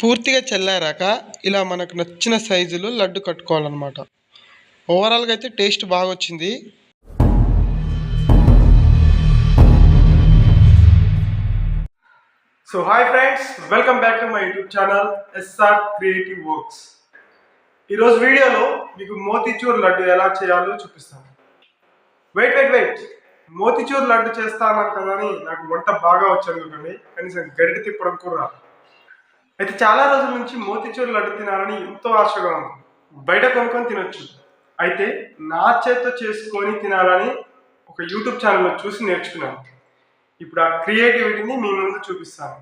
పూర్తిగా చల్లారాక ఇలా మనకు నచ్చిన సైజులో లడ్డు కట్టుకోవాలన్నమాట. ఓవరాల్గా అయితే టేస్ట్ బాగా వచ్చింది so hi friends welcome back to my YouTube channel S R creative works ఈరోజు వీడియోలో మీకు మోతీచూర్ లడ్డు ఎలా చేయాలో చూపిస్తాను. Wait wait wait motichoor laddu చేస్తాను కదా అని నాకు వంట బాగా వచ్చాను అనుకోండి కనీసం గరిట తిప్పడం కూడా రాదు. అయితే చాలా రోజుల నుంచి మోతిచూరు లడ్డు తినాలని ఎంతో ఆశగా ఉంది. బయట కొనుక్కొని తినొచ్చు. అయితే నా చేత్తో చేసుకొని తినాలని ఒక యూట్యూబ్ ఛానల్లో చూసి నేర్చుకున్నాను. ఇప్పుడు ఆ క్రియేటివిటీని మీ ముందు చూపిస్తాను.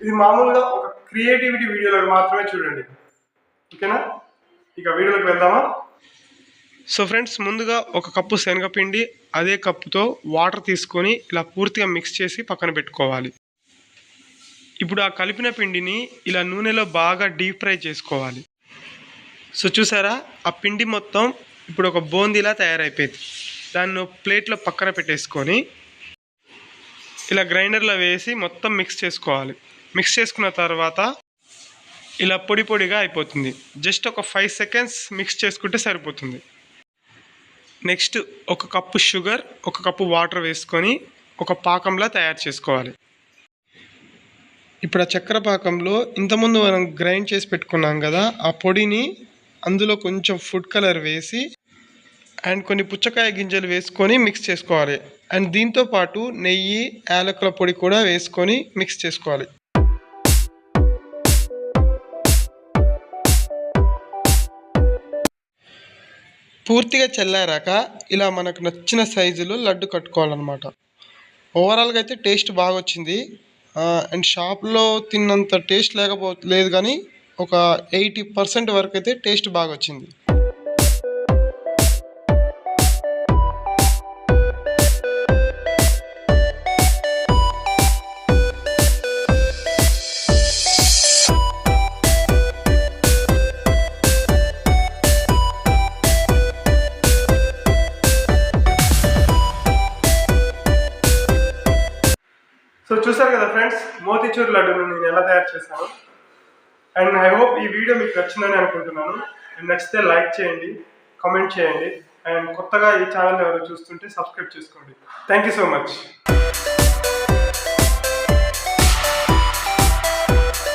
ఇది మామూలుగా ఒక క్రియేటివిటీ వీడియోలో మాత్రమే చూడండి. ఓకేనా? ఇక వీడియోలోకి వెళ్దామా? సో ఫ్రెండ్స్ ముందుగా ఒక కప్పు శనగపిండి అదే కప్పుతో వాటర్ తీసుకొని ఇలా పూర్తిగా మిక్స్ చేసి పక్కన పెట్టుకోవాలి. ఇప్పుడు ఆ కలిపిన పిండిని ఇలా నూనెలో బాగా డీప్ ఫ్రై చేసుకోవాలి. సో చూసారా? ఆ పిండి మొత్తం ఇప్పుడు ఒక బూందీలా తయారైపోయింది. దాన్ని ప్లేట్లో పక్కన పెట్టేసుకొని ఇలా గ్రైండర్లో వేసి మొత్తం మిక్స్ చేసుకోవాలి. మిక్స్ చేసుకున్న తర్వాత ఇలా పొడి పొడిగా అయిపోతుంది. జస్ట్ ఒక ఫైవ్ సెకండ్స్ మిక్స్ చేసుకుంటే సరిపోతుంది. నెక్స్ట్ ఒక కప్పు షుగర్ ఒక కప్పు వాటర్ వేసుకొని ఒక పాకంలా తయారు చేసుకోవాలి. ఇప్పుడు ఆ చక్కెర పాకంలో ఇంతకుముందు మనం గ్రైండ్ చేసి పెట్టుకున్నాం కదా ఆ పొడిని అందులో కొంచెం ఫుడ్ కలర్ వేసి అండ్ కొన్ని పుచ్చకాయ గింజలు వేసుకొని మిక్స్ చేసుకోవాలి. అండ్ దీంతో పాటు నెయ్యి యాలకుల పొడి కూడా వేసుకొని మిక్స్ చేసుకోవాలి. పూర్తిగా చల్లారాక ఇలా మనకు నచ్చిన సైజులో లడ్డు కట్టుకోవాలన్నమాట. ఓవరాల్గా అయితే టేస్ట్ బాగా వచ్చింది అండ్ షాప్లో తిన్నంత టేస్ట్ లేకపో లేదు కానీ ఒక ఎయిటీ పర్సెంట్ వరకు అయితే టేస్ట్ బాగా వచ్చింది. సో చూసారు కదా ఫ్రెండ్స్ మోతీచూర్ లడ్డూను నేను ఎలా తయారు చేశాను? అండ్ ఐ హోప్ ఈ వీడియో మీకు నచ్చిందని అనుకుంటున్నాను. అండ్ నచ్చితే లైక్ చేయండి కామెంట్ చేయండి. అండ్ కొత్తగా ఈ ఛానల్ ఎవరు చూస్తుంటే సబ్స్క్రైబ్ చేసుకోండి. Thank you so much